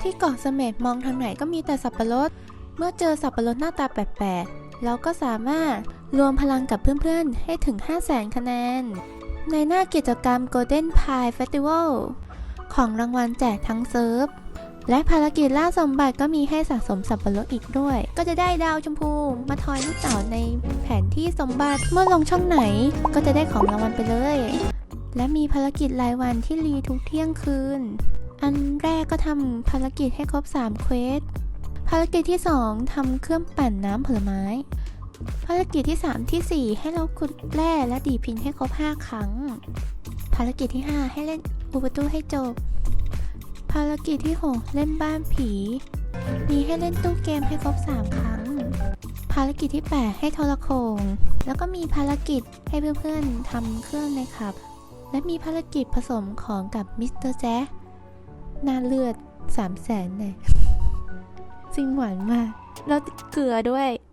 ที่เกาะเสม็ดมองทางไหนก็มีแต่สับปะรด เมื่อเจอสับปะรดหน้าตาแปลกๆ เราก็สามารถรวมพลังกับเพื่อนๆ ให้ถึง 5 0 0 0 0 0คะแนน ในหน้ากิจกรรม Golden Pie Festival ของรางวัลแจกทั้งเซิร์ฟ และภารกิจล่าสมบัติก็มีให้สะสมสับปะรดอีกด้วย ก็จะได้ดาวชมพูมาทอยลูกเต๋าในแผนที่สมบัติเมื่อลงช่องไหนก็จะได้ของรางวัลไปเลย และมีภารกิจรายวันที่รีทุกเที่ยงคืน อันแรกก็ทำภารกิจให้ครบ3เควส ภารกิจที่ 2ทำเครื่องปั่นน้ำผลไม้ ภารกิจที่ 3 ที่ 4 ให้เราขุดแร่และดีพินให้ครบ 5 ครั้ง ภารกิจที่ 5 ให้เล่นอูปตูให้จบ ภารกิจที่ 6 เล่นบ้านผี มีให้เล่นตู้เกมให้ครบ 3 ครั้ง ภารกิจที่ 8 ให้โทรโขงแล้วก็มีภารกิจให้เพื่อนๆทำเครื่องในขับ และมีภารกิจผสมของกับมิสเตอร์แจ๊ หน้าเลือดสามแสนเนี่ยจริงหวานมาก แล้วเกลือด้วย